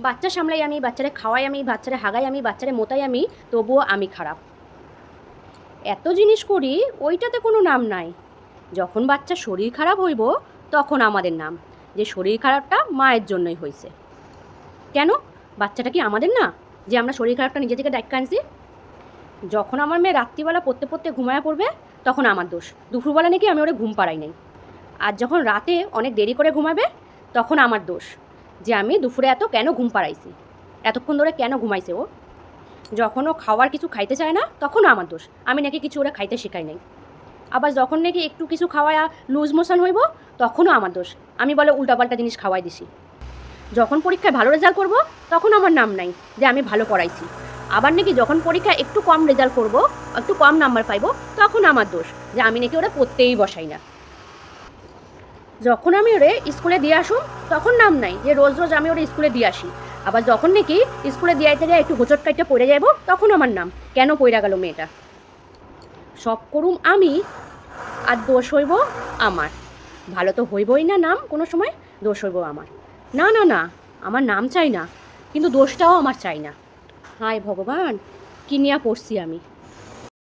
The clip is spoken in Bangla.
বাচ্চা সামলাই আমি, বাচ্চারে খাওয়াই আমি, বাচ্চারে হাগাই আমি, বাচ্চারে মোতাই আমি, তবুও আমি খারাপ। এত জিনিস করি, ওইটাতে কোনো নাম নাই। যখন বাচ্চা শরীর খারাপ হইব, তখন আমাদের নাম। যে শরীর খারাপটা মায়ের জন্যই হয়েছে কেন? বাচ্চাটা কি আমাদের না? যে আমরা শরীর খারাপটা নিজে থেকে ডাক্কা আনছি? যখন আমার মেয়ে রাত্রিবেলা পড়তে পড়তে ঘুমায় পড়বে, তখন আমার দোষ। দুপুরবেলা নাকি আমি ওরে ঘুম পাড়াই নাই। আর যখন রাতে অনেক দেরি করে ঘুমাবে, তখন আমার দোষ। যে আমি দুপুরে এত কেন ঘুম পাড়াইছি? এতক্ষণ ধরে কেন ঘুমাইছে ও? যখন ও খাওয়ার কিছু খাইতে চায় না তখনও আমার দোষ। আমি নাকি কিছু ওরা খাইতে শেখাই নাই। আবার যখন নাকি একটু কিছু খাওয়ায় লুজ মোশন হইব, তখনও আমার দোষ। আমি বলে উল্টাপাল্টা জিনিস খাওয়াই দিছি। যখন পরীক্ষায় ভালো রেজাল্ট করব, তখন আমার নাম নাই যে আমি ভালো পড়াইছি। আবার নাকি যখন পরীক্ষায় একটু কম রেজাল্ট করব, একটু কম নাম্বার পাইবো, তখন আমার দোষ যে আমি নাকি ওরা পড়তেই বসাই না। যখন আমি ওরে স্কুলে দিয়ে আসুন তখন নাম নাই যে রোজ রোজ আমি ওরে স্কুলে দিয়ে আসি। আবার যখন নাকি স্কুলে দিয়ে আইতে একটু হোচট কাইটে পড়ে যাব তখন আমার নাম। কেন পড়ে গেল মেয়েটা? সব করুম আমি, আর দোষ হইব আমার। ভালো তো হইবই না নাম, কোনো সময় দোষ হইব আমার। না না না, আমার নাম চাই না, কিন্তু দোষটাও আমার চাই না। হায় ভগবান, কি নিয়ে পড়ছি আমি?